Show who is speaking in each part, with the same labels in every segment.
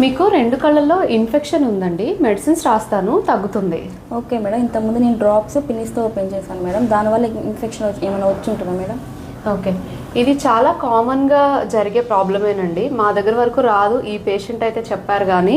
Speaker 1: మీకు రెండు కళ్ళల్లో ఇన్ఫెక్షన్ ఉందండి. మెడిసిన్స్ రాస్తాను తగ్గుతుంది.
Speaker 2: ఓకే మేడం ఇంతకుముందు నేను డ్రాప్స్ పిన్నిస్తో ఓపెన్ చేశాను మేడం. దానివల్ల ఇన్ఫెక్షన్ ఏమైనా వచ్చి ఉంటుందా మేడం?
Speaker 1: ఓకే. ఇది చాలా కామన్గా జరిగే ప్రాబ్లమేనండి. మా దగ్గర వరకు రాదు ఈ పేషెంట్ అయితే చెప్పారు కానీ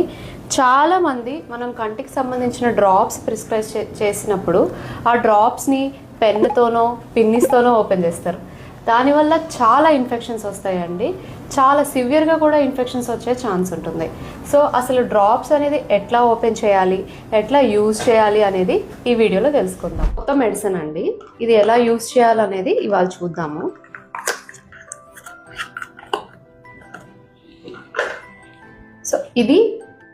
Speaker 1: చాలా మంది మనం కంటికి సంబంధించిన డ్రాప్స్ ప్రిస్క్రైబ్ చేసినప్పుడు ఆ డ్రాప్స్ని పెన్నుతోనో పిన్నిస్తోనో ఓపెన్ చేస్తారు. దానివల్ల చాలా ఇన్ఫెక్షన్స్ వస్తాయండి. చాలా సివియర్గా కూడా ఇన్ఫెక్షన్స్ వచ్చే ఛాన్స్ ఉంటుంది. సో అసలు డ్రాప్స్ అనేది ఎట్లా ఓపెన్ చేయాలి? ఎట్లా యూజ్ చేయాలి అనేది ఈ వీడియోలో తెలుసుకుందాం. కొత్త మెడిసిన్ అండి. ఇది ఎలా యూజ్ చేయాలనేది ఇవాళ చూద్దాము. సో ఇది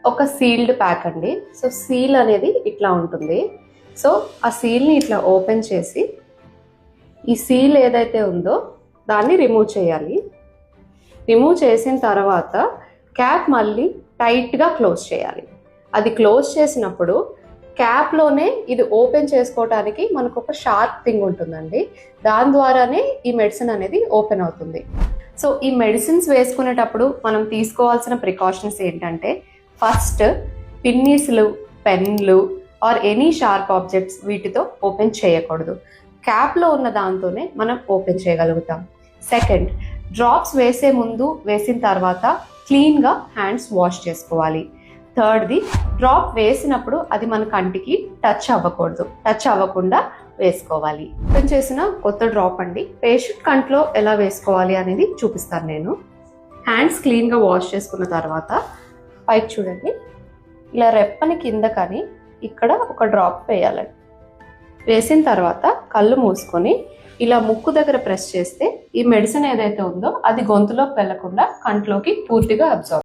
Speaker 1: ఒక సీల్డ్ ప్యాక్ అండి. సో సీల్ అనేది ఇట్లా ఉంటుంది. సో ఆ సీల్ని ఇట్లా ఓపెన్ చేసి ఈ సీల్ ఏదైతే ఉందో దాన్ని రిమూవ్ చేయాలి. రిమూవ్ చేసిన తర్వాత క్యాప్ మళ్ళీ టైట్గా క్లోజ్ చేయాలి. అది క్లోజ్ చేసినప్పుడు క్యాప్లోనే ఇది ఓపెన్ చేసుకోవడానికి మనకు ఒక షార్ప్ థింగ్ ఉంటుందండి. దాని ద్వారానే ఈ మెడిసిన్ అనేది ఓపెన్ అవుతుంది. సో ఈ మెడిసిన్స్ వేసుకునేటప్పుడు మనం తీసుకోవాల్సిన ప్రికాషన్స్ ఏంటంటే ఫస్ట్ పిన్నీస్లు పెన్లు ఆర్ ఎనీ షార్ప్ ఆబ్జెక్ట్స్ వీటితో ఓపెన్ చేయకూడదు. క్యాప్లో ఉన్న దాంతోనే మనం ఓపెన్ చేయగలుగుతాం. సెకండ్ డ్రాప్స్ వేసే ముందు వేసిన తర్వాత క్లీన్గా హ్యాండ్స్ వాష్ చేసుకోవాలి. థర్డ్ది డ్రాప్ వేసినప్పుడు అది మన కంటికి టచ్ అవ్వకూడదు. టచ్ అవ్వకుండా వేసుకోవాలి. ఓపెన్ చేసిన కొత్త డ్రాప్ అండి. పేషెంట్ కంట్లో ఎలా వేసుకోవాలి అనేది చూపిస్తాను నేను. హ్యాండ్స్ క్లీన్గా వాష్ చేసుకున్న తర్వాత పైకి చూడండి. ఇలా రెప్పని కింద కానీ ఇక్కడ ఒక డ్రాప్ వేయాలండి. వేసిన తర్వాత కళ్ళు మూసుకొని ఇలా ముక్కు దగ్గర ప్రెస్ చేస్తే ఈ మెడిసిన్ ఏదైతే ఉందో అది గొంతులోకి వెళ్ళకుండా కంట్లోకి పూర్తిగా అబ్జర్వ్